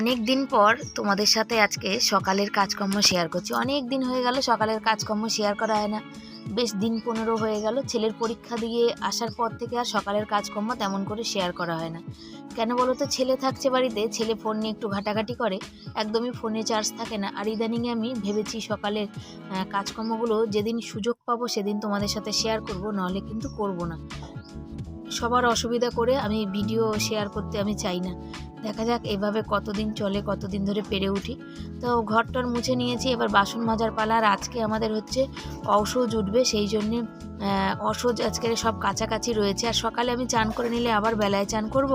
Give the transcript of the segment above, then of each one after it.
অনেক দিন পর তোমাদের সাথে আজকে সকালের কাজকর্ম শেয়ার করছি। অনেক দিন হয়ে গেল, সকালের কাজকর্ম শেয়ার করা হয় না। বেশ দিন পনেরো হয়ে গেল, ছেলের পরীক্ষা দিয়ে আসার পর থেকে আর সকালের কাজকর্ম তেমন করে শেয়ার করা হয় না। কেন বলো তো, ছেলে থাকছে বাড়িতে, ছেলে ফোন নিয়ে একটু ঘাটাঘাটি করে, একদমই ফোনে চার্জ থাকে না। আর ইদানিংয়ে আমি ভেবেছি সকালের কাজকর্মগুলো যেদিন সুযোগ পাবো সেদিন তোমাদের সাথে শেয়ার করব, নাহলে কিন্তু করব না। সবার অসুবিধা করে আমি ভিডিও শেয়ার করতে আমি চাই না। দেখা যাক এভাবে কতদিন চলে, কতদিন ধরে পেরে উঠি। তো ঘরটর মুছে নিয়েছি, এবার বাসন মাজার পালা আর আজকে আমাদের হচ্ছে ঔষধ উঠবে সেই জন্যে অসহজ আজকের সব কাছাকাছি রয়েছে। আর সকালে আমি চান করে নিলে আবার বেলায় চান করব?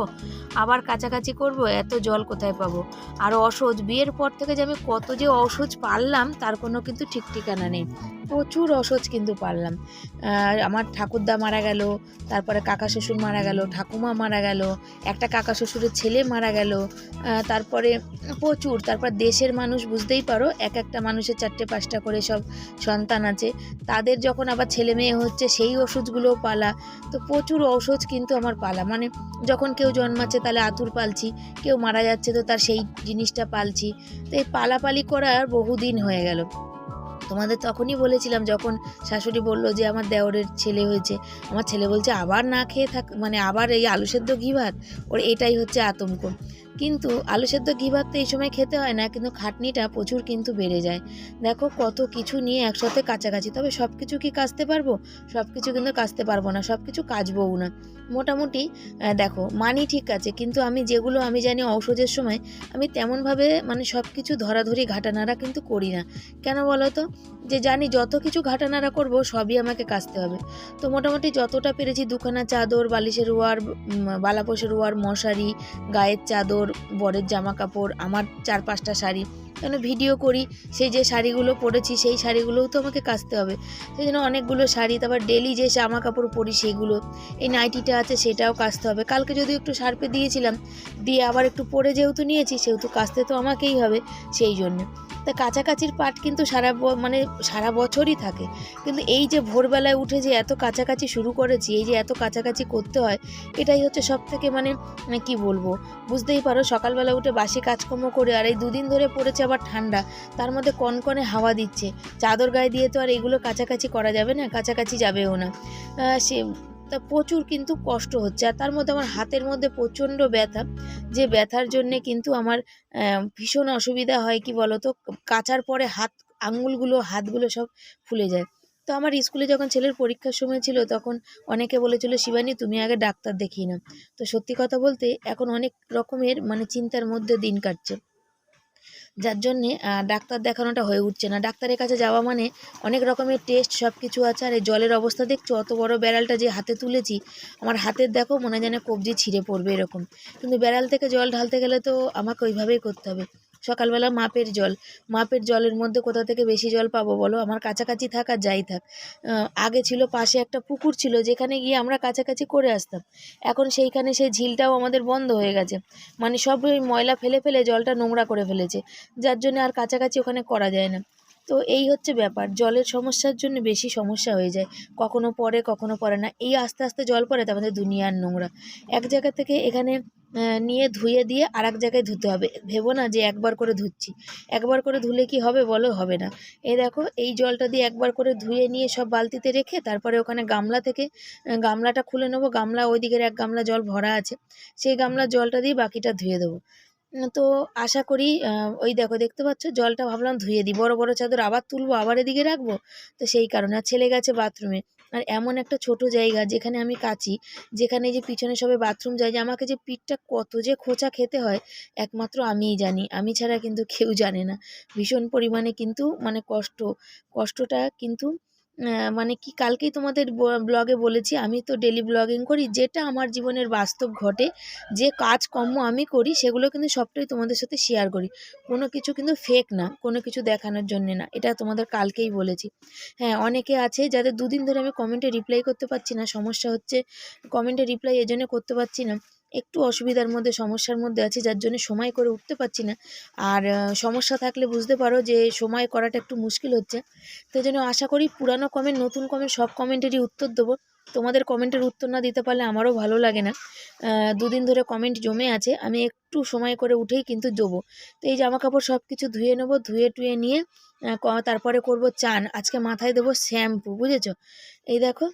আবার কাছাকাছি করব? এত জল কোথায় পাবো? আর অসহজ বিয়ের পর থেকে যে আমি কত যে অসহজ পারলাম, তার কোনো কিন্তু ঠিক ঠিকানা নেই। প্রচুর অসহজ কিন্তু পারলাম। আমার ঠাকুরদা মারা গেল, তারপরে কাকা শ্বশুর মারা গেল, ঠাকুমা মারা গেল, একটা কাকা শ্বশুরের ছেলে মারা গেল তারপরে প্রচুর। তারপর দেশের মানুষ, বুঝতেই পারো, এক একটা মানুষের চারটে পাঁচটা করে সব সন্তান আছে। তাদের যখন আবার ছেলে মেয়ে হচ্ছে সেই ওষুধগুলোও পালা। তো প্রচুর ঔষধ কিন্তু আমার পালা। মানে যখন কেউ জন্মাচ্ছে তাহলে আতুর পালছি, কেউ মারা যাচ্ছে তো তার সেই জিনিসটা পালছি। তো এই পালাপালি করার বহুদিন হয়ে গেল। তোমাদের তখনই বলেছিলাম, যখন শাশুড়ি বলল যে আমার দেওরের ছেলে হয়েছে, আমার ছেলে বলছে আবার না খেয়ে থাক মানে আবার এই আলু সেদ্ধ ঘি ভাত, ওর এটাই হচ্ছে আতঙ্ক। কিন্তু আলু সেদ্ধ ঘি ভাত তো এই সময় খেতে হয় না কিন্তু খাটনিটা প্রচুর কিন্তু বেড়ে যায়। দেখো কত কিছু নিয়ে একসাথে কাছাকাছি তবে সব কিছু কি কাচতে পারব? সব কিছু কিন্তু কাচতে পারব না সব কিছু কাচবও না। মোটামুটি দেখো মানি ঠিক আছে কিন্তু আমি যেগুলো আমি জানি ঔষধের সময় আমি তেমনভাবে মানে সব কিছু ধরাধরি ঘাটানারা কিন্তু করি না। কেন বলো তো? যে জানি যত কিছু ঘাটানারা করব সবই আমাকে কাচতে হবে। তো মোটামুটি যতটা পেরেছি দুখানা চাদর বালিশের ওয়ার উম, বালাপোষের ওয়ার মশারি গায়ের চাদর বরের জামা কাপড় আমার চার পাঁচটা শাড়ি কেন ভিডিও করি, সেই যে শাড়িগুলো পরেছি, সেই শাড়িগুলোও তো আমাকে কাচতে হবে। সেই জন্য অনেকগুলো শাড়ি, তারপর ডেলি যে জামা কাপড় পরি সেগুলো, এই নাইটিটা আছে সেটাও কাচতে হবে। কালকে যদি একটু সার্পে দিয়েছিলাম, দিয়ে আবার একটু পরে যেহেতু নিয়েছি, সেহেতু কাচতে তো আমাকেই হবে, সেই জন্য। তা কাছাকাছির পাট কিন্তু সারা মানে সারা বছরই থাকে। কিন্তু এই যে ভোরবেলায় উঠে যে এত কাছাকাছি শুরু করেছি, এই যে এত কাছাকাছি করতে হয়, এটাই হচ্ছে সব থেকে মানে মানে কি বলব? বুঝতেই পারো, সকালবেলা উঠে বাসি কাজকর্ম করে আর এই দুদিন ধরে পড়েছে আবার ঠান্ডা, তার মধ্যে কনকনে হাওয়া দিচ্ছে। চাদর গায়ে দিয়ে তো আর এগুলো কাছাকাছি করা যাবে না, কাছাকাছি যাবেও না। সে তা প্রচুর কিন্তু কষ্ট হচ্ছে। আর তার মধ্যে আমার হাতের মধ্যে প্রচণ্ড ব্যথা, যে ব্যথার জন্যে কিন্তু আমার ভীষণ অসুবিধা হয় কি বলো তো কাচার পরে হাত আঙুলগুলো হাতগুলো সব ফুলে যায়। তো আমার স্কুলে যখন ছেলের পরীক্ষার সময় ছিল, তখন অনেকে বলেছিল, শিবানী, তুমি আগে ডাক্তার দেখিয়ে নাও। তো সত্যি কথা বলতে, এখন অনেক রকমের মানে চিন্তার মধ্যে দিন কাটছে। যার জন্যে ডাক্তার দেখানোটা হয়ে উঠছে না। ডাক্তারের কাছে যাওয়া মানে অনেক রকমের টেস্ট সব কিছু আছে, আর এই জলের অবস্থা দেখছ? অত বড় বেড়ালটা যে হাতে তুলেছি, আমার হাতের দেখো মনে যেন কবজি ছিঁড়ে পড়বে এরকম। কিন্তু বেড়াল থেকে জল ঢালতে গেলে তো আমাকে ওইভাবেই করতে হবে। সকালবেলা মাপের জল। মাপের জলের মধ্যে কোথা থেকে বেশি জল পাবো বলো? আমার কাছাকাছি থাক যাই থাক। আগে ছিল পাশে একটা পুকুর ছিল, যেখানে গিয়ে আমরা কাছাকাছি করে আসতাম। এখন সেইখানে সেই ঝিলটাও আমাদের বন্ধ হয়ে গেছে। মানে সব ওই ময়লা ফেলে ফেলে জলটা নোংরা করে ফেলেছে। যার জন্য আর কাছাকাছি ওখানে করা যায় না। তো এই হচ্ছে ব্যাপার। জলের সমস্যার জন্য বেশি সমস্যা হয়ে যায়। কখনো পরে কখনো পরে না। এই আস্তে আস্তে জল পড়ে তো আমাদের দুনিয়ার নোংরা। এক জায়গা থেকে এখানে নিয়ে ধুয়ে দিয়ে আর এক জায়গায় ধুতে হবে। ভেবো না যে একবার করে ধুচ্ছি। একবার করে ধুলে কি হবে বলো? হবে না। এই দেখো, এই জলটা দিয়ে একবার করে ধুয়ে নিয়ে সব বালতিতে রেখে তারপরে ওখানে গামলা থেকে গামলাটা খুলে নেব। গামলা ওই দিকের এক গামলা জল ভরা আছে। সেই গামলার জলটা দিয়ে বাকিটা ধুয়ে দেবো। তো আশা করি ওই দেখো, দেখতে পাচ্ছ? জলটা ভাবলাম ধুয়ে দিই। বড় বড় চাদর আবার তুলবো, আবার এদিকে রাখব? তো সেই কারণে। আর ছেলে গেছে বাথরুমে। আর এমন একটা ছোট জায়গা যেখানে আমি কাচি, যেখানে যে পিছনে সবে বাথরুম যায় যে আমাকে যে পিঠটা কত যে খোঁচা খেতে হয়, একমাত্র আমিই জানি। আমি ছাড়া কিন্তু কেউ জানে না। ভীষণ পরিমাণে কিন্তু মানে কষ্ট, কষ্টটা কিন্তু মানে কি কালকেই তোমাদের ব্লগে বলেছি, আমি তো ডেলি ব্লগিং করি, যেটা আমার জীবনের বাস্তব ঘটে, যে কাজকর্ম আমি করি, সেগুলো কিন্তু সবটাই তোমাদের সাথে শেয়ার করি। কোনো কিছু কিন্তু ফেক না, কোনো কিছু দেখানোর জন্যে না, এটা তোমাদের কালকেই বলেছি। হ্যাঁ অনেকে আছে যাদের দুদিন ধরে আমি কমেন্টে রিপ্লাই করতে পারছি না, সমস্যা হচ্ছে কমেন্টে রিপ্লাই এজন্য করতে পারছি না। একটু অসুবিধার মধ্যে, সমস্যার মধ্যে আছি, যার জন্য সময় করে উঠতে পারছি না। আর সমস্যা থাকলে বুঝতে পারো যে সময় করাটা একটু মুশকিল হচ্ছে। তো জন্য আশা করি পুরানো কমেন্ট নতুন কমেন্ট সব কমেন্টেরই উত্তর দেবো। তোমাদের কমেন্টের উত্তর না দিতে পারলে আমারও ভালো লাগে না। দুদিন ধরে কমেন্ট জমে আছে, আমি একটু সময় করে উঠেই কিন্তু দেবো। তো এই জামা কাপড় সব কিছু ধুয়ে নেব, ধুয়ে টুয়ে নিয়ে তারপরে করব চান। আজকে মাথায় দেবো শ্যাম্পু, বুঝেছ? এই দেখো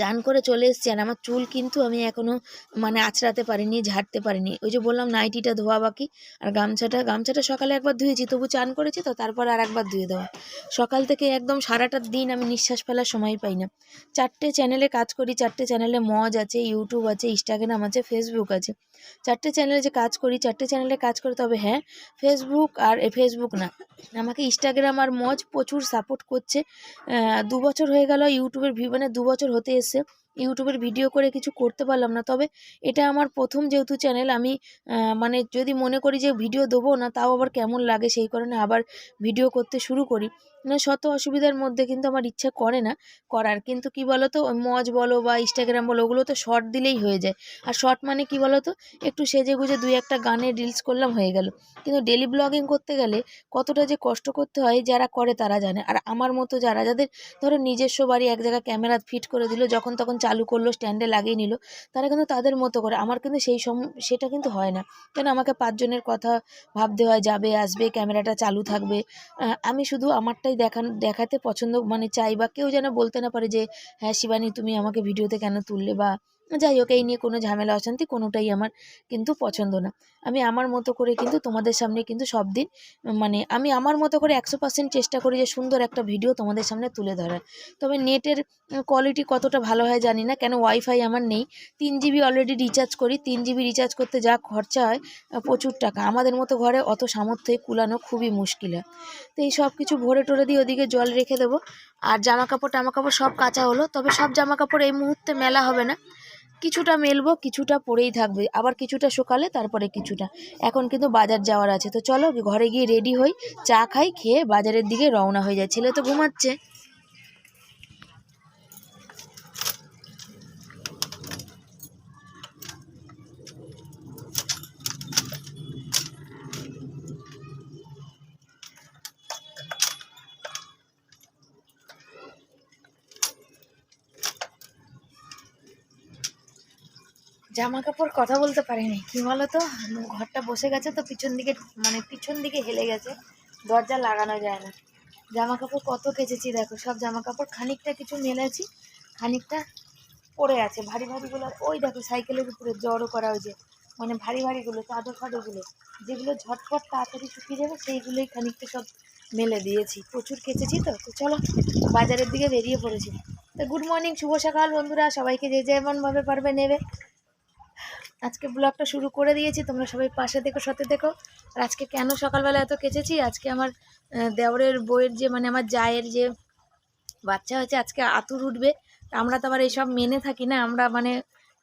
চান করে চলে এসছি আর আমার চুল কিন্তু আমি এখনও মানে আছড়াতে পারিনি, ঝাড়তে পারিনি। ওই যে বললাম নাইটিটা ধোয়া বাকি আর গামছাটা গামছাটা সকালে একবার ধুয়েছি, তবু চান করেছি তো তারপর আর একবার ধুয়ে দেওয়া। সকাল থেকে একদম সারাটা দিন আমি নিঃশ্বাস ফেলার সময় পাই না। চারটে চ্যানেলে কাজ করি, চারটে চ্যানেলে মজ আছে ইউটিউব আছে ইনস্টাগ্রাম আছে ফেসবুক আছে। চারটে চ্যানেলে যে কাজ করি, চারটে চ্যানেলে কাজ করে, তবে হ্যাঁ ফেসবুক আর ফেসবুক না। আমাকে ইনস্টাগ্রাম আর মজ প্রচুর সাপোর্ট করছে। দু বছর হয়ে গেল ইউটিউবের ভিউ মানে দু বছর হতে এসছে। ইউটিউবের ভিডিও করে কিছু করতে পারলাম না। তবে এটা আমার প্রথম যেহেতু চ্যানেল আমি মানে যদি মনে করি যে ভিডিও দেবো না, তাও আবার কেমন লাগে সেই কারণে আবার ভিডিও করতে শুরু করি। মানে শত অসুবিধার মধ্যে কিন্তু আমার ইচ্ছা করে না করার। কিন্তু কি বলতো মজ বলো বা ইনস্টাগ্রাম বলো, ওগুলো তো শর্ট দিলেই হয়ে যায়। আর শর্ট মানে কি বলতো, একটু সেজে গুজে দুই একটা গানের রিলস করলাম হয়ে গেল। কিন্তু ডেলি ব্লগিং করতে গেলে কতটা যে কষ্ট করতে হয়, যারা করে তারা জানে। আর আমার মতো যারা, যাদের ধরো নিজস্ব বাড়ি এক জায়গায় ক্যামেরা ফিট করে দিল, যখন তখন চালু করল স্ট্যান্ডে লাগিয়ে নিল। তারা কিন্তু তাদের মতো করে, আমার কিন্তু সেই সম, সেটা কিন্তু হয় না। কেন আমাকে পাঁচজনের কথা ভাবতে হয়, যাবে, আসবে, ক্যামেরাটা চালু থাকবে। আমি শুধু আমারটাই দেখান, দেখাতে পছন্দ মানে চাই, বা কেউ যেন বলতে না পারে যে হ্যাঁ শিবানী, তুমি আমাকে ভিডিওতে কেন তুললে? বা যাই হোক, এই নিয়ে কোনো ঝামেলা অশান্তি কোনোটাই আমার কিন্তু পছন্দ না। আমি আমার মতো করে কিন্তু তোমাদের সামনে কিন্তু সব দিন মানে আমি আমার মতো করে একশো পার্সেন্ট চেষ্টা করি যে সুন্দর একটা ভিডিও তোমাদের সামনে তুলে ধরার। তবে নেটের কোয়ালিটি কতটা ভালো হয় জানি না, কেন ওয়াইফাই আমার নেই। তিন জিবি অলরেডি রিচার্জ করি, তিন জিবি রিচার্জ করতে যা খরচা হয় প্রচুর টাকা। আমাদের মতো ঘরে অত সামর্থ্যে কুলানো খুবই মুশকিল হয়। তো এই সব কিছু ভরে টরে দিয়ে ওদিকে জল রেখে দেবো। আর জামা কাপড় টামা কাপড় সব কাঁচা হলো, তবে সব জামা কাপড় এই মুহূর্তে মেলা হবে না। কিছুটা মেলবো, কিছুটা পরেই থাকবে। আবার কিছুটা শুকালে তারপরে কিছুটা। এখন কিন্তু বাজার যাওয়ার আছে। তো চলো ঘরে গিয়ে রেডি হই, চা খাই, খেয়ে বাজারের দিকে রওনা হয়ে যায় ছেলে তো ঘুমাচ্ছে। জামা কাপড় কথা বলতে পারিনি। কি বলো তো ঘরটা বসে গেছে তো পিছন দিকে মানে পিছন দিকে হেলে গেছে। দরজা লাগানো যায় না। জামা কাপড় কত কেচেছি দেখো। সব জামা কাপড় খানিকটা কিছু মেলেছি, খানিকটা পড়ে আছে। ভারী ভারীগুলো, ওই দেখো সাইকেলের উপরে জড়ো করা ওই যে মানে ভারী ভারীগুলো, চাদর ফাদরগুলো, যেগুলো ঝটপট তাড়াতাড়ি শুকিয়ে যাবে, সেইগুলোই খানিকটা সব মেলে দিয়েছি। প্রচুর কেচেছি তো তো চলো বাজারের দিকে বেরিয়ে পড়েছি। তো গুড মর্নিং শুভ সকাল বন্ধুরা। সবাইকে যে যেমনভাবে পারবে নেবে। আজকে ব্লগটা শুরু করে দিয়েছি, তোমরা সবাই পাশে দেখো, সাথে দেখো। আর আজকে কেন সকালবেলা এত কেচেছি? আজকে আমার দেওরের বইয়ের যে মানে আমার জায়ের যে বাচ্চা হয়েছে, আজকে আতুর উঠবে। আমরা তো আবার এইসব মেনে থাকি না, আমরা মানে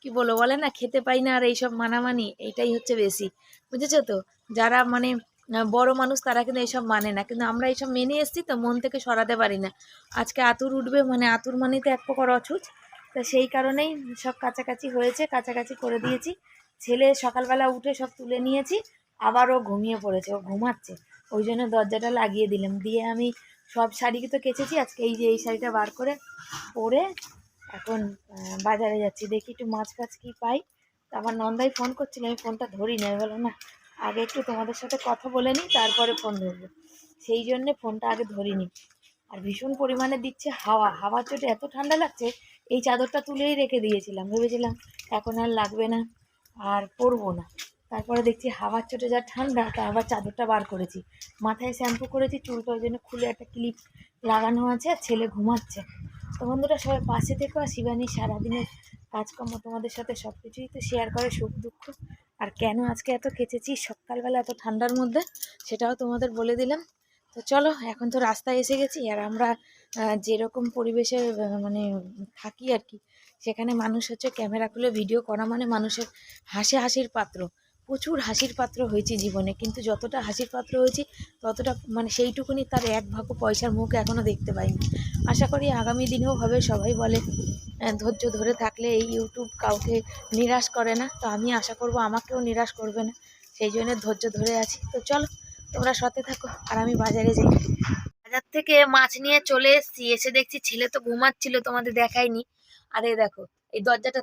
কি বলো বলে না, খেতে পাই না আর এইসব মানামানি, এইটাই হচ্ছে বেশি। বুঝেছ তো? যারা মানে বড় মানুষ তারা কিন্তু এইসব মানে না, কিন্তু আমরা এইসব মেনে এসেছি তো মন থেকে সরাতে পারি না। আজকে আতুর উঠবে মানে আতুর মানে তো এক প্রকার অছুচ তা সেই কারণেই সব কাছাকাছি হয়েছে, কাছাকাছি করে দিয়েছি। ছেলে সকালবেলা উঠে সব তুলে নিয়েছি আবারও ঘুমিয়ে পড়েছে, ও ঘুমাচ্ছে। ওই জন্য দরজাটা লাগিয়ে দিলাম। দিয়ে আমি সব শাড়ি তো কেচেছি, আজকে এই যে এই শাড়িটা বার করে পরে এখন বাজারে যাচ্ছি। দেখি একটু মাছ ফাছ কি পাই। আমার নন্দাই ফোন করছিল, আমি ফোনটা ধরি না বলো না, আগে একটু তোমাদের সাথে কথা বলে নিই, তারপরে ফোন ধরবো। সেই জন্যে ফোনটা আগে ধরিনি। আর ভীষণ পরিমাণে দিচ্ছে হাওয়া। হাওয়ার চোটে এত ঠান্ডা লাগছে এই চাদরটা তুলেই রেখে দিয়েছিলাম। ভেবেছিলাম এখন আর লাগবে না, আর পরবো না। তারপরে দেখছি হাওয়ার চোটে যা ঠান্ডা, তা আবার চাদরটা বার করেছি। মাথায় শ্যাম্পু করেছি, চুলটা ওই জন্য খুলে একটা ক্লিপ লাগানো আছে আর ছেলে ঘুমাচ্ছে। তো বন্ধুরা, সবাই পাশে থেকো, আর শিবানী সারাদিনের কাজকর্ম তোমাদের সাথে সব কিছুই তো শেয়ার করে, সুখ দুঃখ। আর কেন আজকে এত কেচেছি? সকালবেলা এত ঠান্ডার মধ্যে, সেটাও তোমাদের বলে দিলাম। তো চলো, এখন তো রাস্তায় এসে গেছি, আর আমরা যেরকম পরিবেশে মানে থাকি আর কি সেখানে মানুষ হচ্ছে ক্যামেরা খুলে ভিডিও করা মানে মানুষের হাসি হাসির পাত্র। প্রচুর হাসির পাত্র হয়েছি জীবনে, কিন্তু যতটা হাসির পাত্র হয়েছি, ততটা মানে সেইটুকুনি তার এক ভাগও পয়সার মুখ এখনও দেখতে পাইনি। আশা করি আগামী দিনেও হবে, সবাই বলে ধৈর্য ধরে থাকলে এই ইউটিউব কাউকে নিরাশ করে না, তো আমি আশা করব আমাকেও নিরাশ করবে না, সেই জন্য ধৈর্য ধরে আছি। তো চলো, তোমরা সাথে থাকো, আর আমি বাজারে যাই। বাজার থেকে মাছ নিয়ে চলে এসেছি। এসে দেখছি ছেলে তো ঘুমাচ্ছিল, তোমাদের দেখাইনি আর দেখো, এই দরজাটা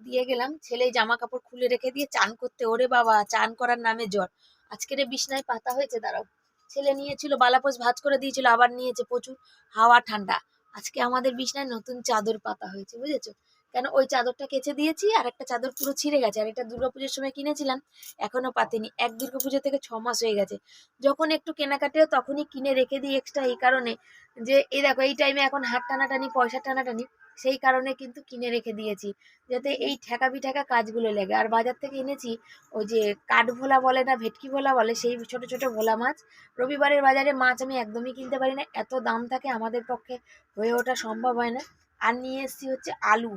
দিয়ে গেলাম, ছেলে জামা কাপড় খুলে রেখে দিয়ে চান করতে, ওরে বাবা, চান করার নামে জ্বর। আজকের বিছনায় পাতা হয়েছে, দাঁড়াও। ছেলে নিয়েছিল বালাপোষ ভাজ করে দিয়েছিল, আবার নিয়েছে প্রচুর হাওয়া ঠান্ডা। আজকে আমাদের বিছনায় নতুন চাদর পাতা হয়েছে, বুঝেছ? কেন ওই চাদরটা কেচে দিয়েছি আর একটা চাদর পুরো ছিঁড়ে গেছে, আর এটা দুর্গাপুজোর সময় কিনেছিলাম, এখনও পাতেনি। এক দুর্গাপুজো থেকে ছ মাস হয়ে গেছে। যখন একটু কেনাকাটিও তখনই কিনে রেখে দিই এক্সট্রা এই কারণে যে, এই দেখো, এই টাইমে এখন হাত টানাটানি, পয়সা টানাটানি, সেই কারণে কিন্তু কিনে রেখে দিয়েছি। যাতে এই ঠেকা বিঠেকা কাজগুলো লাগে। আর বাজার থেকে এনেছি ওই যে কাঠভোলা বলে না, ভেটকি ভোলা বলে, সেই ছোট ছোট ভোলা মাছ। রবিবারের বাজারে মাছ আমি একদমই কিনতে পারি না। এত দাম থাকে আমাদের পক্ষে হয়ে ওঠা সম্ভব হয় না। আর নিয়ে এসেছি হচ্ছে আলু।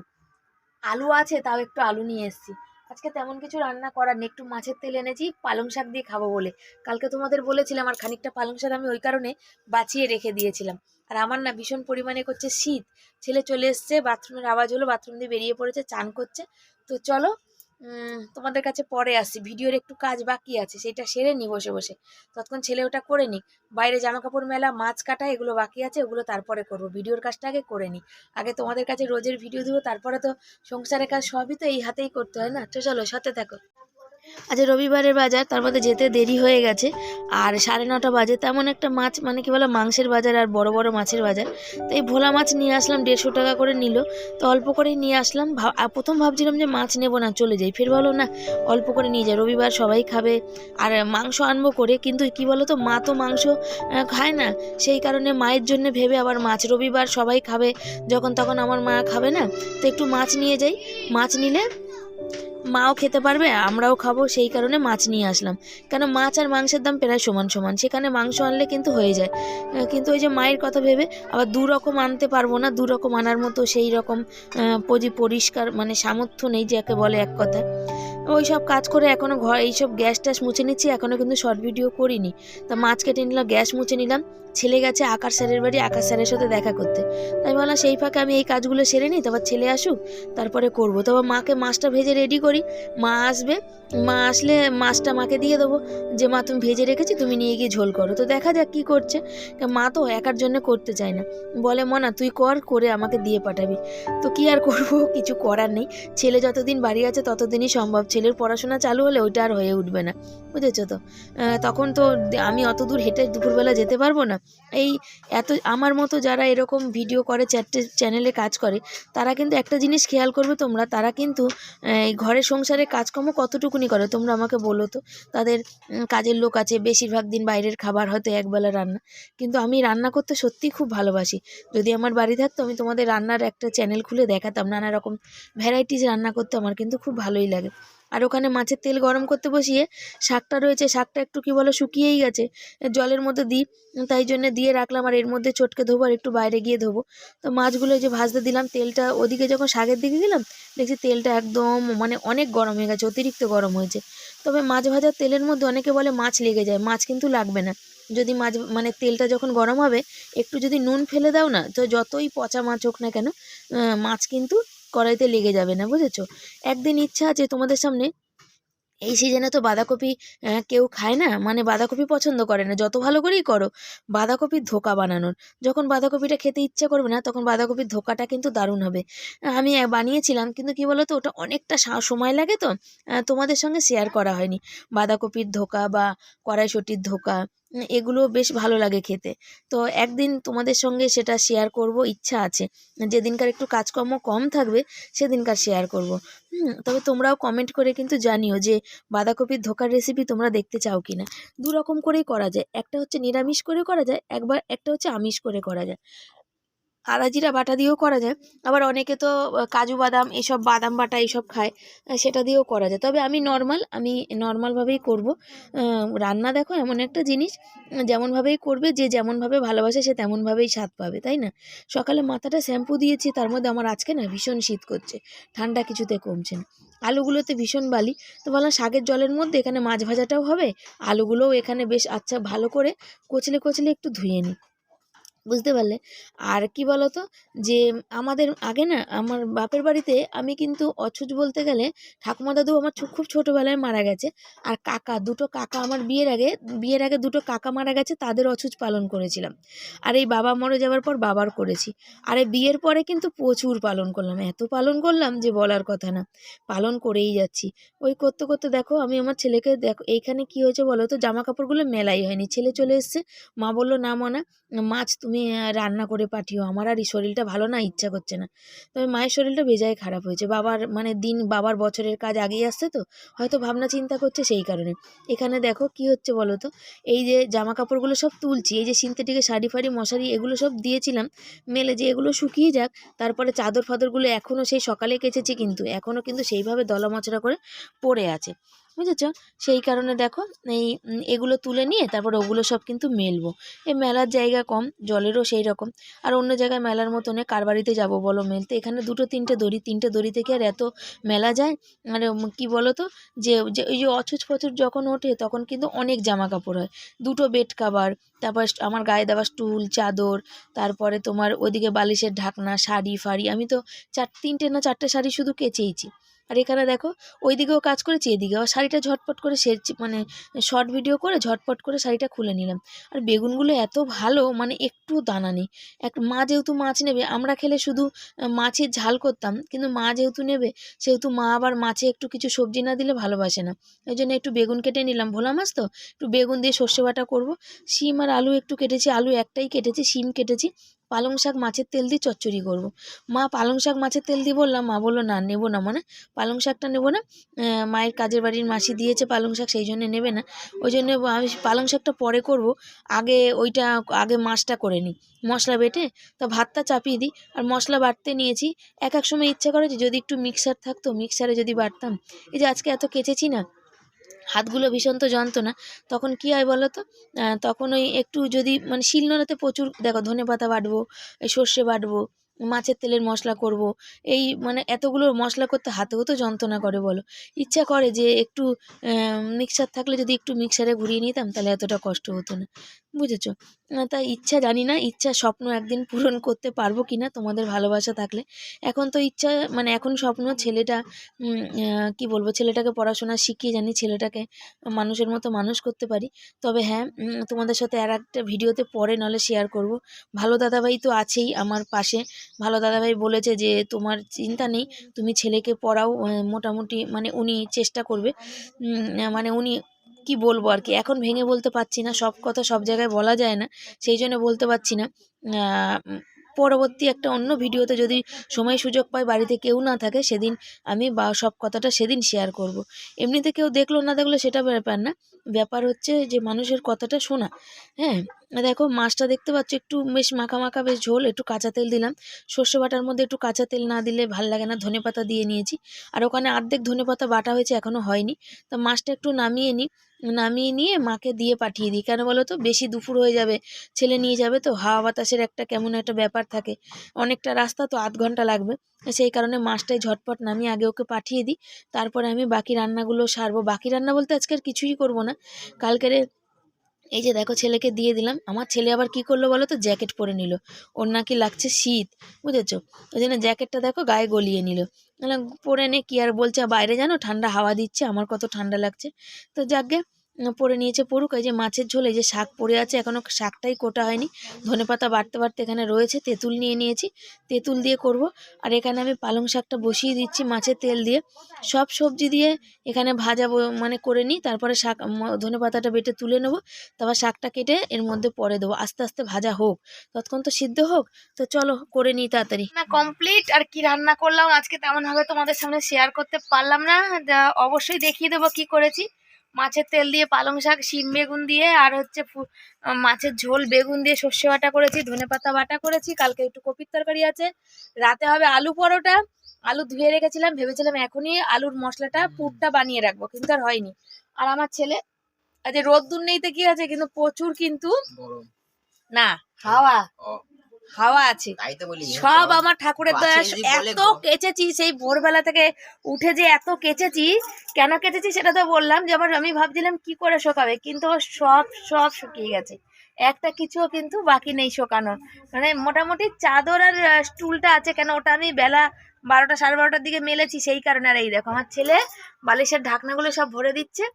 আলু আছে, তাও একটু আলু নিয়ে এসেছি। আজকে তেমন কিছু রান্না করার নেই, একটু মাছের তেল এনেছি, পালং শাক দিয়ে খাব বলে। কালকে তোমাদের বলেছিলাম, আর খানিকটা পালং শাক আমি ওই কারণে বাঁচিয়ে রেখে দিয়েছিলাম। আর আমার না ভীষণ পরিমাণে করছে শীত। ছেলে চলে এসছে, বাথরুমের আওয়াজ হলো, বাথরুম দিয়ে বেরিয়ে পড়েছে, চান করছে। তো চলো তোমাদের কাছে পরে আসি ভিডিওর একটু কাজ বাকি আছে, সেটা সেরে নি বসে বসে। ততক্ষণ ছেলে ওটা করে নিক। বাইরে জামা কাপড় মেলা, মাছ কাটা, এগুলো বাকি আছে, ওগুলো তারপরে করব। ভিডিওর কাজটা আগে করে নিই আগে তোমাদের কাছে রোজের ভিডিও দেবো, তারপরে তো সংসারের কাজ সবই তো এই হাতেই করতে হয় না? তো চলো, সাথে থাকো। আজ রবিবারের বাজার, তার মধ্যে যেতে দেরি হয়ে গেছে। আর সাড়ে নটা বাজে, তেমন একটা মাছ মানে কি বলো, মাংসের বাজার আর বড় বড় মাছের বাজার। তো এই ভোলা মাছ নিয়ে আসলাম, দেড়শো টাকা করে নিল। তো অল্প করেই নিয়ে আসলাম। প্রথম ভাবছিলাম যে মাছ নেব না, চলে যাই। ফের ভালো না, অল্প করে নিয়ে যাই। রবিবার সবাই খাবে আর মাংস আনব করে। কিন্তু কি বলো তো মা তো মাংস খায় না। সেই কারণে মায়ের জন্য ভেবে আবার মাছ, রবিবার সবাই খাবে। যখন তখন আমার মা খাবে না, তো একটু মাছ নিয়ে যাই। মাছ নিলে মাও খেতে পারবে, আমরাও খাব, সেই কারণে মাছ নিয়ে আসলাম। কেন মাছ আর মাংসের দাম প্রায় সমান সমান, সেখানে মাংস আনলে কিন্তু হয়ে যায়। কিন্তু ওই যে মায়ের কথা ভেবে আবার দু রকম আনতে পারব না, দু রকম আনার মতো সেই রকম পরিষ্কার মানে সামর্থ্য নেই যাকে বলে এক কথায়। ওই সব কাজ করে এখনও ঘর এইসব গ্যাস ট্যাস মুছে নিচ্ছি এখনও কিন্তু শর্ট ভিডিও করিনি। তা মাছ কেটে নিলাম, গ্যাস মুছে নিলাম, ছেলে গেছে আকাশ স্যারের বাড়ি, আকাশ স্যারের সাথে দেখা করতে। তাই ভাবলাম সেই ফাঁকে আমি এই কাজগুলো সেরে নিই, তারপর ছেলে আসুক, তারপরে করব। তারপর মাকে মাছটা ভেজে রেডি করি মা আসবে মা আসলে মাছটা মাকে দিয়ে দেবো। যে মা তুমি ভেজে রেখেছি তুমি নিয়ে গিয়ে ঝোল করো। তো দেখা যাক কী করছে। মা তো একার জন্য করতে চায় না। বলে মনা তুই কর করে আমাকে দিয়ে পাঠাবি। তো কি আর করব? কিছু করার নেই। ছেলে যতদিন বাড়ি আছে ততদিনই সম্ভব। ছেলের পড়াশোনা চালু হলে ওইটা আর হয়ে উঠবে না। বুঝেছ তো? তখন তো আমি অত দূর হেঁটে দুপুরবেলা যেতে পারব না। এই এত আমার মতো যারা এরকম ভিডিও করে চারটে চ্যানেলে কাজ করে তারা কিন্তু একটা জিনিস খেয়াল করবে তোমরা। তারা কিন্তু আহ, এই ঘরের সংসারে কাজকর্ম কতটুকুনি করে? তোমরা আমাকে বলো তো। তাদের কাজের লোক আছে, বেশিরভাগ দিন বাইরের খাবার, হয়তো একবেলা রান্না। কিন্তু আমি রান্না করতে সত্যি খুব ভালোবাসি। যদি আমার বাড়ি থাকতো, আমি তোমাদের রান্নার একটা চ্যানেল খুলে দেখাতাম। নানা রকম ভ্যারাইটিস রান্না করতে আমার, কিন্তু খুব ভালোই লাগে। আর ওখানে মাছের তেল গরম করতে বসিয়ে শাকটা রয়েছে, শাকটা একটু কি বলো শুকিয়েই গেছে, জলের মধ্যে দিই, তাই জন্য দিয়ে রাখলাম আর এর মধ্যে চটকে ধোবো আর একটু বাইরে গিয়ে ধোবো। তো মাছগুলো যে ভাজতে দিলাম, তেলটা ওদিকে যখন শাকের দিকে গেলাম, দেখছি তেলটা একদম মানে অনেক গরম হয়ে গেছে, অতিরিক্ত গরম হয়েছে। তবে মাছ ভাজার তেলের মধ্যে অনেকে বলে মাছ লেগে যায়, মাছ কিন্তু লাগবে না। যদি মাছ মানে তেলটা যখন গরম হবে, একটু যদি নুন ফেলে দাও না, তো যতই পচা মাছ হোক না কেন মাছ কিন্তু কড়াইতে লেগে যাবে না, বুঝেছ? একদিন ইচ্ছা আছে তোমাদের সামনে, এই সিজনে তো বাঁধাকপি কেউ খায় না? মানে বাঁধাকপি পছন্দ করে না, যত ভালো করেই করো, বাঁধাকপির ধোকা বানানোর। যখন বাঁধাকপিটা খেতে ইচ্ছে করবে না, তখন বাঁধাকপির ধোকাটা কিন্তু দারুণ হবে। আমি বানিয়েছিলাম, কিন্তু কি বলো তো ওটা অনেকটা সময় লাগে তো তোমাদের সঙ্গে শেয়ার করা হয়নি। বাঁধাকপির ধোকা বা কড়াইশুটির ধোকা এগুলো বেশ ভালো লাগে খেতে। তো একদিন তোমাদের সঙ্গে সেটা শেয়ার করব, ইচ্ছা আছে। যেদিনকার একটু কাজকর্ম কম থাকবে, সেদিনকার শেয়ার করব। তবে তোমরাও কমেন্ট করে কিন্তু জানিও যে বাঁধাকপির ধোকার রেসিপি তোমরা দেখতে চাও কি না দু রকম করেই করা যায়। একটা হচ্ছে নিরামিষ করে করা যায়, একবার একটা হচ্ছে আমিষ করে করা যায়। আদা জিরা বাটা দিয়েও করা যায়। আবার অনেকে তো কাজু বাদাম, এসব বাদাম বাটা এইসব খায় সেটা দিয়েও করা যায়। তবে আমি নর্মাল আমি নর্মালভাবেই করব। রান্না দেখো এমন একটা জিনিস যেমনভাবেই করবে, যে যেমনভাবে ভালোবাসে, সে তেমনভাবেই স্বাদ পাবে, তাই না? সকালে মাথাটা শ্যাম্পু দিয়েছি, তার মধ্যে আমার আজকে না ভীষণ শীত করছে, ঠান্ডা কিছুতে কমছে না। আলুগুলোতে ভীষণ বালি, তো বললাম শাকের জলের মধ্যে এখানে মাছ ভাজাটাও হবে, আলুগুলোও এখানে বেশ আচ্ছা ভালো করে কচলে কচলে একটু ধুয়ে নিই। বুঝতে পারলে। আর কি বলো তো যে, আমাদের আগে না, আমার বাপের বাড়িতে আমি কিন্তু অছুজ বলতে গেলে ঠাকুমা দাদু আমার খুব ছোটোবেলায় মারা গেছে। আর কাকা, দুটো কাকা আমার বিয়ের আগে বিয়ের আগে দুটো কাকা মারা গেছে, তাদের অছুজ পালন করেছিলাম। আর এই বাবা মরে যাওয়ার পর বাবার করেছি। আর এই বিয়ের পরে কিন্তু প্রচুর পালন করলাম। এত পালন করলাম যে, বলার কথা না। পালন করেই যাচ্ছি। ওই করতে করতে দেখো, আমি আমার ছেলেকে দেখো, এইখানে কি হয়েছে বলো তো জামা কাপড়গুলো মেলাই হয়নি। ছেলে চলে এসছে। মা বলল, না মনা, মাছ তুমি রান্না করে পাঠিও। আমার আর এই শরীরটা ভালো না, ইচ্ছা করছে না। তবে মায়ের শরীরটা বেজায় খারাপ হয়েছে। বাবার মানে দিন, বাবার বছরের কাজ আগেই আসছে তো, হয়তো ভাবনা চিন্তা করছে সেই কারণে। এখানে দেখো কি হচ্ছে বলো তো? এই যে জামা কাপড়গুলো সব তুলছি, এই যে সিনথেটিকের শাড়ি ফাড়ি, মশারি, এগুলো সব দিয়েছিলাম। মেলে যে এগুলো শুকিয়ে যাক, তারপরে চাদর ফাদরগুলো এখনও সেই সকালে কেচেছি কিন্তু এখনও কিন্তু সেইভাবে দলা মচড়া করে পড়ে আছে। বুঝেছ? সেই কারণে দেখো, এই এগুলো তুলে নিয়ে তারপর ওগুলো সব কিন্তু মেলবো। এই মেলার জায়গা কম, জলেরও সেই রকম। আর অন্য জায়গায় মেলার মতনে কার বাড়িতে যাব বলো মেলতে? এখানে দুটো তিনটে দড়ি তিনটে দড়ি থেকে আর এত মেলা যায়। মানে উম, কি বলো তো যে, ওই যে অছুচ ফছুচ যখন ওঠে তখন কিন্তু অনেক জামা কাপড় হয়। দুটো বেড কাভার, তারপর আমার গায়ে দেওয়া স্টুল, চাদর, তারপরে তোমার ওদিকে বালিশের ঢাকনা, শাড়ি, ফাড়ি। আমি তো চার, তিনটে না চারটে শাড়ি শুধু কেচেইছি। আর এখানে দেখো, ওইদিকেও কাজ করেছি এদিকেও শাড়িটা ঝটপট করে সেরছি মানে শর্ট ভিডিও করে ঝটপট করে শাড়িটা খুলে নিলাম। আর বেগুনগুলো এত ভালো মানে একটু দানা নেই। এক, মা যেহেতু মাছ নেবে, আমরা খেলে শুধু মাছের ঝাল করতাম, কিন্তু মা যেহেতু নেবে, সেহেতু মা আবার মাছে একটু কিছু সবজি না দিলে ভালোবাসে না। ওই জন্য একটু বেগুন কেটে নিলাম, ভোলা মাছ তো, একটু বেগুন দিয়ে সর্ষে বাটা করব। শিম আর আলু একটু কেটেছি, আলু একটাই কেটেছি, শিম কেটেছি। পালং শাক মাছের তেল দিয়ে চচ্চড়ি করব। মা পালং শাক মাছের তেল দিয়ে বললাম, মা বলল, না, নেব না। মানে পালং শাকটা নেব না। মায়ের কাজের বাড়ির মাসি দিয়েছে পালং শাক, সেই জন্য নেবে না। ওই জন্য আমি পালং শাকটা পরে করব। আগে ওইটা, আগে মাছটা করে নিই। মশলা বেটে, তো ভাতটা চাপিয়ে দিই। আর মশলা বাটতে নিয়েছি। এক এক সময় ইচ্ছা করে যে, যদি একটু মিক্সার থাকতো, মিক্সারে যদি বাটতাম। এই যে আজকে এত কেচেছি না হাতগুলো ভীষণ তো যন্ত্রণা, তখন কি হয় বলো তো তখন ওই একটু যদি মানে শিলনোড়াতে প্রচুর, দেখো ধনে পাতা বাটবো সর্ষে বাটবো, মাছের তেলের মশলা করব, এই মানে এতগুলো মশলা করতে হাতেও তো যন্ত্রণা করে বলো। ইচ্ছা করে যে একটু মিক্সার থাকলে যদি একটু মিক্সারে ঘুরিয়ে নিতাম, তাহলে এতটা কষ্ট হতো না। বুঝেছ? তাই ইচ্ছা জানি না, ইচ্ছা স্বপ্ন একদিন পূরণ করতে পারব কি না তোমাদের ভালোবাসা থাকলে। এখন তো ইচ্ছা মানে এখন স্বপ্ন ছেলেটা কি বলব, ছেলেটাকে পড়াশোনা শিখিয়ে জানি, ছেলেটাকে মানুষের মতো মানুষ করতে পারি। তবে হ্যাঁ তোমাদের সাথে আর একটা ভিডিওতে পরে নাহলে শেয়ার করব। ভালো দাদাভাই তো আছেই আমার পাশে। ভালো দাদাভাই বলেছে যে, তোমার চিন্তা নেই, তুমি ছেলেকে পড়াও মোটামুটি মানে উনি চেষ্টা করবে। মানে উনি কি বলব আর কি? এখন ভেঙে বলতে পারছি না, সব কথা সব জায়গায় বলা যায় না, সেই জন্য বলতে পারছি না। পরবর্তী একটা অন্য ভিডিওতে যদি সময় সুযোগ পাই, বাড়িতে কেউ না থাকে, সেদিন আমি বা সব কথাটা সেদিন শেয়ার করব। এমনিতে কেউ দেখল না দেখল সেটা ব্যাপার না। ব্যাপার হচ্ছে যে মানুষের কথাটা শোনা। হ্যাঁ দেখো মাছটা দেখতে পাচ্ছ একটু বেশ মাখা মাখা, বেশ ঝোল, একটু কাঁচা তেল দিলাম। সর্ষে বাটার মধ্যে একটু কাঁচা তেল না দিলে ভালো লাগে না, ধনে পাতা দিয়ে নিয়েছি। আর ওখানে অর্ধেক ধনে পাতা বাটা হয়েছে এখনও হয়নি। তা মাছটা একটু নামিয়ে নিই নামিয়ে নিয়ে মাকে দিয়ে পাঠিয়ে দিই। কেন বলো তো? বেশি দুপুর হয়ে যাবে, ছেলে নিয়ে যাবে তো, হাওয়া বাতাসের একটা কেমন একটা ব্যাপার থাকে। অনেকটা রাস্তা তো আধ ঘণ্টা লাগবে। সেই কারণে মাছটাই ঝটপট নামিয়ে আগে ওকে পাঠিয়ে দিই। তারপরে আমি বাকি রান্নাগুলো সারবো। বাকি রান্না বলতে আজকে আর কিছুই করব না। কালকেরে এই যে দেখো ছেলেকে দিয়ে দিলাম। আমার ছেলে আবার কি করল বলো তো? জ্যাকেট পরে নিল। ওর নাকি লাগছে শীত বুঝেছ? ওই জন্য জ্যাকেটটা দেখো গায়ে গলিয়ে নিল। পরে নে কি আর বলছে? বাইরে জানো? ঠান্ডা হাওয়া দিচ্ছে। আমার কত ঠান্ডা লাগছে। তো উম, পরে নিয়েছে পড়ুক। এই যে মাছের ঝোল, এই যে শাক পড়ে আছে এখনও শাকটাই কোটা হয়নি। ধনেপাতা বাড়তে বাড়তে এখানে রয়েছে, তেঁতুল নিয়ে নিয়েছি। তেঁতুল দিয়ে করব। আর এখানে আমি পালং শাকটা বসিয়ে দিচ্ছি মাছের তেল দিয়ে। সব সবজি দিয়ে এখানে ভাজা মানে করে নিই। তারপরে শাক ধনে পাতাটা বেটে তুলে নেব। তারপর শাকটা কেটে এর মধ্যে পরে দেবো। আস্তে আস্তে ভাজা হোক। ততক্ষণ তো সিদ্ধ হোক। তো চলো, করে নিই তাড়াতাড়ি। না কমপ্লিট আর কি রান্না করলাম? আজকে তেমন ভাবে তোমাদের সামনে শেয়ার করতে পারলাম না। অবশ্যই দেখিয়ে দেবো কি করেছি। মাছের তেল দিয়ে পালং শাক শিম বেগুন দিয়ে আর হচ্ছে মাছের ঝোল বেগুন দিয়ে সর্ষে বাটা করেছি ধনে পাতা বাটা করেছি কালকে একটু কপির তরকারি আছে। রাতে হবে আলু পরোটা। আলু ধুয়ে রেখেছিলাম ভেবেছিলাম এখনই আলুর মশলাটা পুরটা বানিয়ে রাখব কিন্তু আর হয়নি। আর আমার ছেলে আজ রোদ্দুর নেইতে কি আছে? কিন্তু প্রচুর কিন্তু না হাওয়া। ও হাওয়া আছে। তাই তো বলি সব আমার ঠাকুরের দয়া এত কেচেছি সেই ভোরবেলা থেকে উঠে যে এত কেচেছি কেন কেচেছি সেটা তো বললাম যে আমার আমি ভাবছিলাম কি করে শোকাবে কিন্তু সব সব শুকিয়ে গেছে। একটা কিছুও কিন্তু বাকি নেই শোকানোর। মানে মোটামুটি চাদর আর স্টুলটা আছে কেন ওটা আমি বেলা বারোটা সাড়ে বারোটার দিকে মেলেছি সেই কারণে আর এই দেখো আমার ছেলে বালিশের ঢাকনাগুলো সব ভরে দিচ্ছে।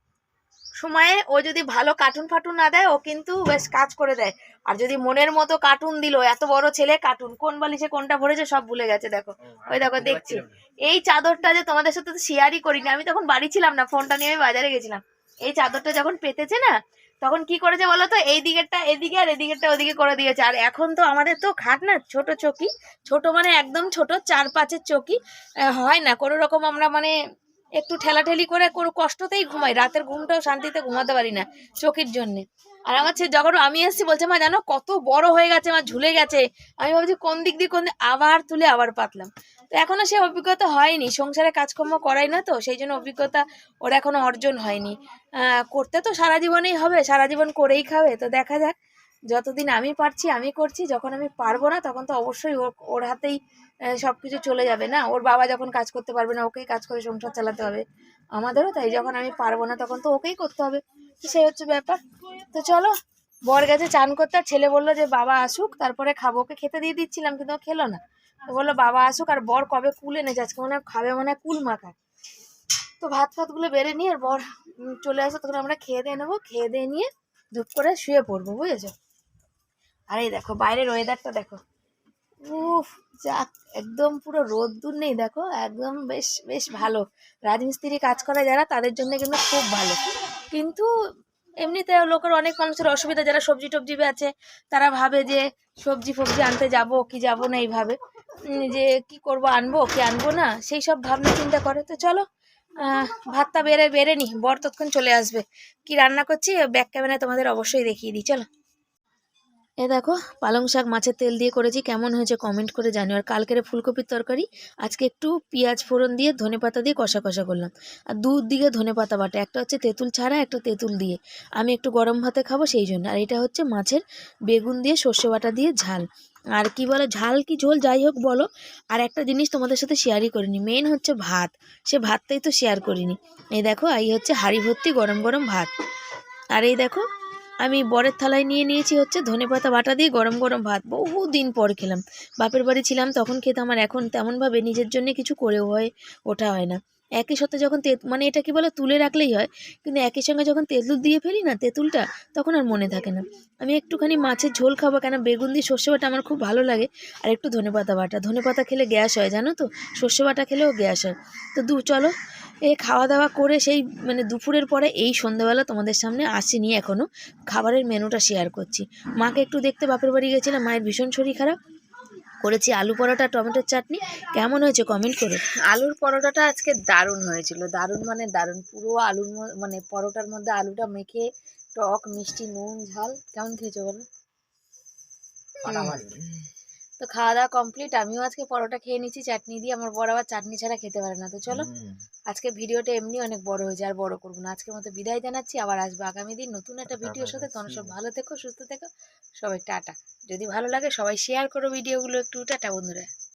সময়ে ও যদি ভালো কার্টুন ফাটুন না দেয় ও কিন্তু বেশ কাজ করে দেয়। আর যদি মনের মতো কার্টুন দিল এত বড় ছেলে কার্টুন কোন বালিশে কোনটা ভরেছে সব ভুলে গেছে দেখো। ওই দেখো দেখছি। এই চাদরটা যে তোমাদের সাথে তো শেয়ারই করিনি আমি তখন বাড়ি ছিলাম না ফোনটা নিয়ে আমি বাজারে গেছিলাম। এই চাদরটা যখন পেতেছে না তখন কি করেছে বলো তো? এই দিকেরটা এদিকে আর এদিকেরটা ওদিকে করে দিয়েছে। আর এখন তো আমাদের তো খাট না ছোট চকি ছোট মানে একদম ছোট চার পাঁচের চকি হয় না। কোনো রকম আমরা মানে একটু ঠেলাঠেলি করে কোনো কষ্টতেই ঘুমাই, রাতের ঘুমটাও শান্তিতে ঘুমাতে পারি না চোখের জন্যে। আর আমার ছেলে যখন আমি এসেছি, বলছে, মা, জানো, কত বড় হয়ে গেছে আমার ঝুলে গেছে। আমি ভাবছি, কোন দিক দিয়ে, কোন দিক আবার তুলে আবার পাতলাম। তো এখনও সে অভিজ্ঞতা হয়নি, সংসারে কাজকর্ম করাই না তো, সেই জন্য অভিজ্ঞতা ওর এখনও অর্জন হয়নি। করতে তো সারা জীবনেই হবে, সারা জীবন করেই খাবে, তো দেখা যাক। যতদিন আমি পারছি, আমি করছি, যখন আমি পারব না, তখন তো অবশ্যই ওর হাতেই সব কিছু চলে যাবে, না? ওর বাবা যখন কাজ করতে পারবে না, ওকেই কাজ করে সংসার চালাতে হবে। আমাদেরও তাই, যখন আমি পারব না, তখন তো ওকেই করতে হবে। সেই হচ্ছে ব্যাপার। তো চলো, বর গেছে চান করতে ছেলে বলল যে, বাবা আসুক, তারপরে খাব। ওকে খেতে দিয়ে দিচ্ছিলাম, কিন্তু ও খেলো না। তো বলল, বাবা আসুক, আর বর কবে কুল এনেছে? আজকে মনে হয় খাবে, মনে হয় কুল মাখা তো ভাত ফাতগুলো বেড়ে নিয়ে আর বর চলে আসো, তখন আমরা খেয়ে দিয়ে নেব। খেয়ে দিয়ে নিয়ে ধূপ করে শুয়ে পড়ব, বুঝেছ? আর দেখো, বাইরের ওয়েদারটা দেখো। উফ যাক, একদম পুরো রোদ্দুর নেই, দেখো, একদম বেশ বেশ ভালো। রাজমিস্ত্রি কাজ করে যারা, তাদের জন্য কিন্তু খুব ভালো। কিন্তু এমনিতে লোকের অনেক মানুষের অসুবিধা, যারা সবজি টবজি আছে তারা ভাবে যে সবজি ফবজি আনতে যাব, কি যাব না এইভাবে। যে কি করব, আনব, কি আনব না, সেই সব ভাবনা চিন্তা করে। তো চলো ভাতটা বেড়ে বেড়ে নি, বর তৎক্ষণ চলে আসবে। কি রান্না করছি, ব্যাক ক্যামেরায় তোমাদের অবশ্যই দেখিয়ে দিই, চলো। এ দেখো, পালং শাক মাছের তেল দিয়ে করেছি। কেমন হয়েছে কমেন্ট করে জানিও। আর কালকের ফুলকপির তরকারি, আজকে একটু পেঁয়াজ ফোড়ন দিয়ে, ধনে পাতা দিয়ে কষা কষা করলাম। আর দুধ দিকে ধনে পাতা বাটা। একটা হচ্ছে তেঁতুল ছাড়া, একটা তেঁতুল দিয়ে। আমি একটু গরম ভাতে খাব সেই জন্য। আর এটা হচ্ছে মাছের বেগুন দিয়ে সর্ষে বাটা দিয়ে ঝাল। আর কি বলে, ঝাল কি ঝোল, যাই হোক বলো। আর একটা জিনিস তোমাদের সাথে শেয়ারই করিনি। মেন হচ্ছে ভাত। সে ভাতটাই তো শেয়ার করিনি। এই দেখো, এই হচ্ছে হাড়ি ভর্তি গরম গরম ভাত। আর এই দেখো আমি বরের থালায় নিয়ে নিয়েছি হচ্ছে ধনে পাতা বাটা দিয়ে গরম গরম ভাত। বহু দিন পর খেলাম। বাপের বাড়ি ছিলাম, তখন খেতাম আর এখন তেমনভাবে নিজের জন্য কিছু করেও হয়, ওঠা হয় না। একই সাথে যখন তে মানে এটা কি বলে তুলে রাখলেই হয়, কিন্তু একই সঙ্গে যখন তেঁতুল দিয়ে ফেলি না, তেঁতুলটা, তখন আর মনে থাকে না। আমি একটুখানি মাছের ঝোল খাব কেন? বেগুন দিয়ে সর্ষে বাটা আমার খুব ভালো লাগে। আর একটু ধনেপাতা বাটা। ধনেপাতা খেলে গ্যাস হয়, জানো তো? সর্ষে বাটা খেলেও গ্যাস হয়। তো দু, চলো, এ খাওয়া দাওয়া করে সেই মানে দুপুরের পরে এই সন্ধ্যাবেলা তোমাদের সামনে আসিনি এখনও খাবারের মেনুটা শেয়ার করছি। মাকে একটু দেখতে, বাপের বাড়ি গেছিলাম, মায়ের ভীষণ শরীর খারাপ। করেছি আলু পরোটা টমেটোর চাটনি। কেমন হয়েছে কমেন্ট করে। আলুর পরোটাটা আজকে দারুণ হয়েছিল। দারুণ মানে দারুণ। পুরো আলুর ম- মানে পরোটার মধ্যে আলুটা মেখে টক মিষ্টি নুন ঝাল। কেমন খেয়েছো বলো? তো খাওয়া দাওয়া কমপ্লিট আমিও আজকে পরোটা খেয়ে নিচ্ছি চাটনি দিয়ে। আমার বড় আবার চাটনি ছাড়া খেতে পারে না। তো চলো আজকে ভিডিওটা এমনি অনেক বড় হয়েছে আর বড় করব না। আজকের মতো বিদায় জানাচ্ছি আবার আসব আগামী দিন নতুন একটা ভিডিওর সাথে। তোমরা সব ভালো থেকো সুস্থ থেকো। সবাই টাটা। যদি ভালো লাগে সবাই শেয়ার করো ভিডিওগুলো একটু। টাটা বন্ধুরা।